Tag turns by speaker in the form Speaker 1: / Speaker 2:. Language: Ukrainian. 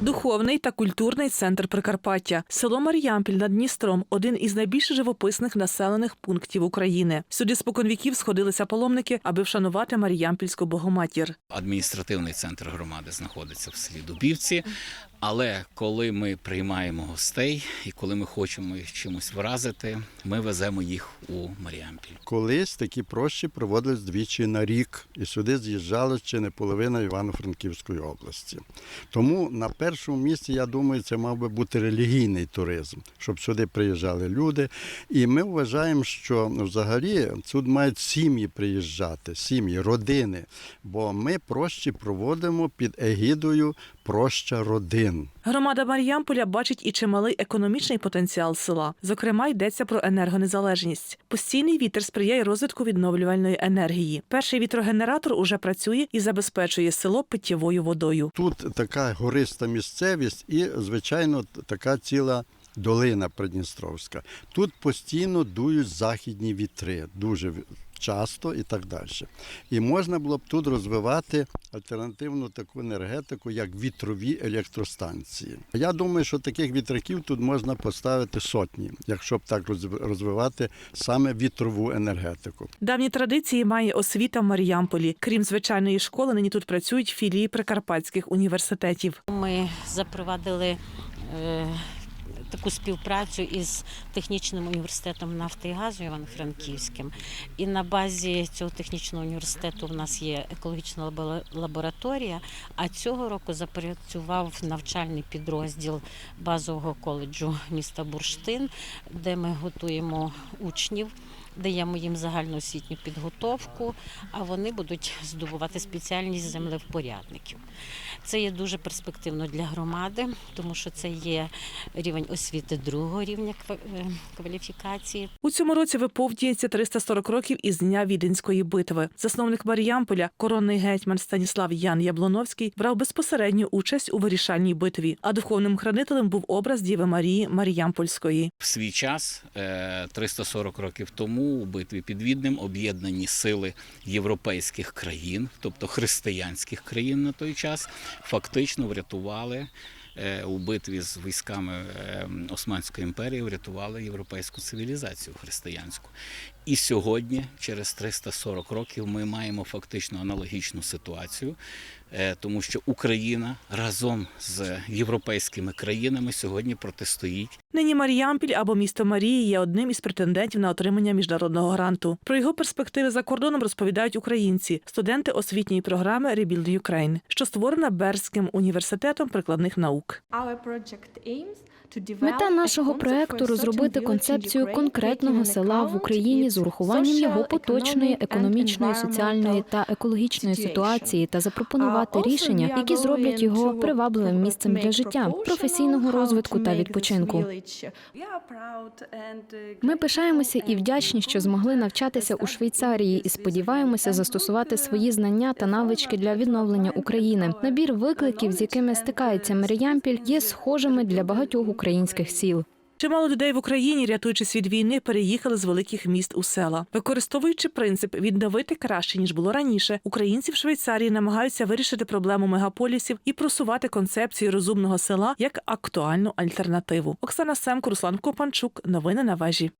Speaker 1: Духовний та культурний центр Прикарпаття. Село Мар'ямпіль над Дністром один із найбільш живописних населених пунктів України. Сюди споконвіків сходилися паломники, аби вшанувати Мар'ямпільську богоматір.
Speaker 2: Адміністративний центр громади знаходиться в селі Дубівці. Але коли ми приймаємо гостей і коли ми хочемо їх чимось вразити, ми веземо їх у Маріампіль.
Speaker 3: Колись такі прощі проводились двічі на рік, і сюди з'їжджала чи не половина Івано-Франківської області. Тому на першому місці, я думаю, це мав би бути релігійний туризм, щоб сюди приїжджали люди. І ми вважаємо, що взагалі тут мають сім'ї приїжджати, сім'ї, родини. Бо ми прощі проводимо під егідою проща родин.
Speaker 1: Громада Мар'ямполя бачить і чималий економічний потенціал села. Зокрема, йдеться про енергонезалежність. Постійний вітер сприяє розвитку відновлювальної енергії. Перший вітрогенератор уже працює і забезпечує село питтєвою водою.
Speaker 3: Тут така гориста місцевість і, звичайно, така ціла долина Придністровська. Тут постійно дують західні вітри, дуже часто і так далі. І можна було б тут розвивати альтернативну таку енергетику, як вітрові електростанції. Я думаю, що таких вітряків тут можна поставити сотні, якщо б так розвивати саме вітрову енергетику.
Speaker 1: Давні традиції має освіта в Мар'ямполі. Крім звичайної школи, нині тут працюють філії прикарпатських університетів.
Speaker 4: Ми запровадили е, таку співпрацю із технічним університетом нафти і газу Івано-Франківським. І на базі цього технічного університету в нас є екологічна лабораторія. А цього року запрацював навчальний підрозділ базового коледжу міста Бурштин, де ми готуємо учнів. Даємо їм загальноосвітню підготовку, а вони будуть здобувати спеціальність землевпорядників. Це є дуже перспективно для громади, тому що це є рівень освіти другого рівня е, кваліфікації.
Speaker 1: У цьому році виповнюється 340 років із дня Віденської битви. Засновник Маріямполя, коронний гетьман Станіслав Ян Яблоновський, брав безпосередню участь у вирішальній битві. А духовним хранителем був образ Діви Марії Маріямпольської.
Speaker 2: В свій час, е, 340 років тому, у битві під Віднем об'єднані сили європейських країн, тобто християнських країн на той час, фактично врятували. Е, У битві з військами е, Османської імперії врятували європейську цивілізацію християнську. І сьогодні, через 340 років, ми маємо фактично аналогічну ситуацію, тому що Україна разом з європейськими країнами сьогодні протистоїть
Speaker 1: Нині Маріямпіль або місто Марії є одним із претендентів на отримання міжнародного гранту. Про його перспективи за кордоном розповідають українці, студенти освітньої програми Rebuild Ukraine, що створена Берським університетом прикладних наук.
Speaker 5: Мета нашого проекту розробити концепцію конкретного села в Україні з урахуванням його поточної економічної, соціальної та екологічної ситуації та запропонувати рішення, які зроблять його привабливим місцем для життя, професійного розвитку та відпочинку. Ми пишаємося і вдячні, що змогли навчатися у Швейцарії, і сподіваємося застосувати свої знання та навички для відновлення України. Набір викликів, з якими стикається Маріямпіль, є схожими для багатьох українських сіл.
Speaker 1: Чимало людей в Україні, рятуючись від війни, переїхали з великих міст у села. Використовуючи принцип відновити краще ніж було раніше, українці в Швейцарії намагаються вирішити проблему мегаполісів і просувати концепцію розумного села як актуальну альтернативу. Оксана Семко, Руслан Копанчук. Новини на вежі.